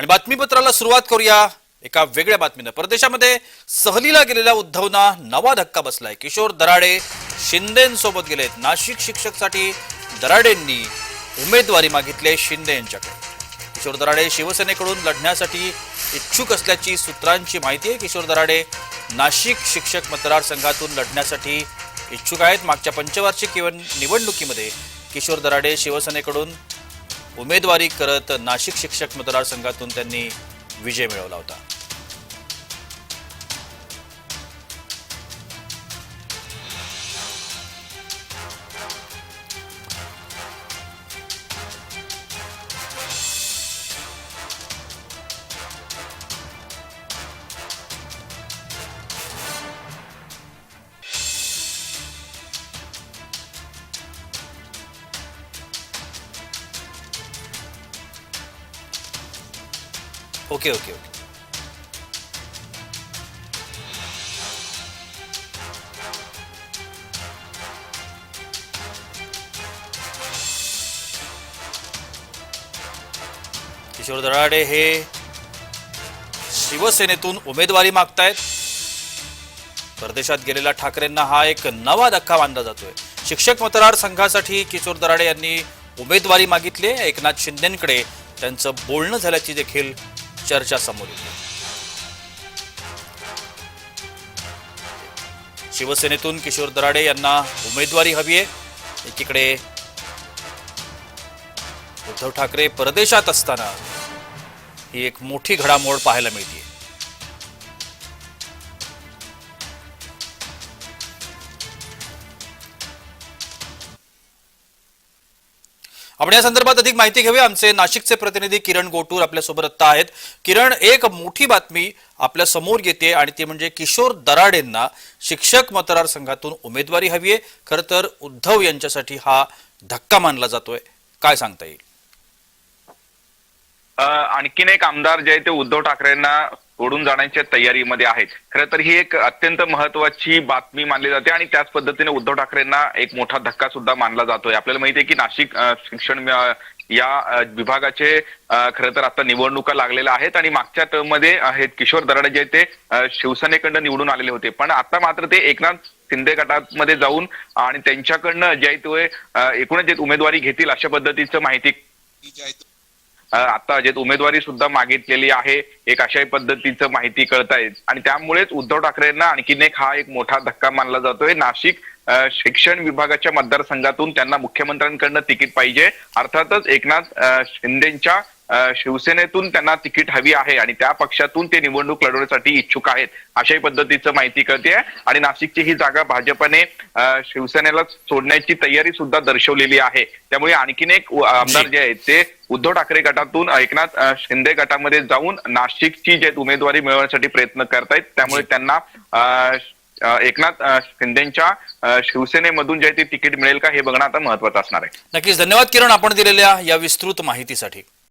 आणि बातमीपत्राला सुरुवात करूया एका वेगळ्या बातमीनं. परदेशामध्ये सहलीला गेलेल्या उद्धवना नवा धक्का बसलाय. किशोर दराडे शिंदेसोबत गेलेत. नाशिक शिक्षकसाठी दराडेंनी उमेदवारी मागितली शिंदे यांच्याकडे किशोर दराडे शिवसेनेकडून लढण्यासाठी इच्छुक असल्याची सूत्रांची माहिती आहे. किशोर दराडे नाशिक शिक्षक मतदारसंघातून लढण्यासाठी इच्छुक आहेत. मागच्या पंचवार्षिक निवडणुकीमध्ये किशोर दराडे शिवसेनेकडून उमेदवारी करत नाशिक शिक्षक मतदारसंघातून त्यांनी विजय मिळवला होता. Okay okay okay. Kishore Darade हे शिवसेनेतून उमेदवारी मागतायत. परदेशात गेलेल्या ठाकरेंना हा एक नवा धक्का मानला जातोय. शिक्षक मतदारसंघासाठी किशोर दराडे यांनी उमेदवारी मागितली आहे. एकनाथ शिंदेकडे त्यांचं बोलणं झाल्याची देखील चर्चा समोर येते शिवसेनेतून किशोर दराडे यांना उमेदवारी हवी आहे. एकीकडे उद्धव ठाकरे परदेशात असताना ही एक मोठी घडामोड पाहायला मिळते. आपण या संदर्भात अधिक माहिती घेऊया. आमचे नाशिकचे प्रतिनिधी किरण गोटूर आपल्यासोबत आत्ता आहेत. किरण एक मोठी बातमी आपल्यासमोर येते आणि ती म्हणजे किशोर दराडेंना शिक्षक मतदारसंघातून उमेदवारी हवी आहे खरं तर उद्धव यांच्यासाठी हा धक्का मानला जातोय. काय सांगता येईल? आणखीन एक आमदार जे आहे ते उद्धव ठाकरेंना ओढून जाण्याच्या तयारीमध्ये आहेत. खरं तर ही एक अत्यंत महत्वाची बातमी मानली जाते आणि त्याच पद्धतीने उद्धव ठाकरेंना एक मोठा धक्का सुद्धा मानला जातोय. आपल्याला माहिती आहे की नाशिक शिक्षण या विभागाचे खर खरं तर आता निवडणुका लागलेल्या आहेत आणि मागच्या टर्ममध्ये आहेत किशोर दराडे जे ते शिवसेनेकडनं निवडून आलेले होते. पण आता मात्र ते एकनाथ शिंदे गटामध्ये जाऊन आणि त्यांच्याकडनं जे आहे ते एकूणच जे उमेदवारी घेतील अशा पद्धतीचं माहिती आहे आता जे उमेदवारी सुद्धा मागितलेली आहे एक अशा पद्धतीचं माहिती कळत आहे. आणि त्यामुळेच उद्धव ठाकरेंना आणखीन एक हा एक मोठा धक्का मानला जातोय. नाशिक शिक्षण विभागाच्या मतदारसंघातून त्यांना मुख्यमंत्र्यांकडनं तिकीट पाहिजे. अर्थातच एकनाथ शिंदेच्या शिवसेनेतून त्यांना तिकीट हवी आहे आणि त्या पक्षातून ते निवडणूक लढवण्यासाठी इच्छुक आहेत अशाही पद्धतीचं माहिती कळते आणि नाशिकची ही जागा भाजपने शिवसेनेला सोडण्याची तयारी सुद्धा दर्शवलेली आहे. त्यामुळे आणखीन एक आमदार जे. आहेत ते उद्धव ठाकरे गटातून एकनाथ शिंदे गटामध्ये जाऊन नाशिकची जे उमेदवारी मिळवण्यासाठी प्रयत्न करतायत. त्यामुळे त्यांना एकनाथ शिंदेच्या शिवसेनेमधून जे ते तिकीट मिळेल का हे बघणं आता महत्वाचं असणार आहे. नक्कीच. धन्यवाद किरण आपण दिलेल्या या विस्तृत माहितीसाठी.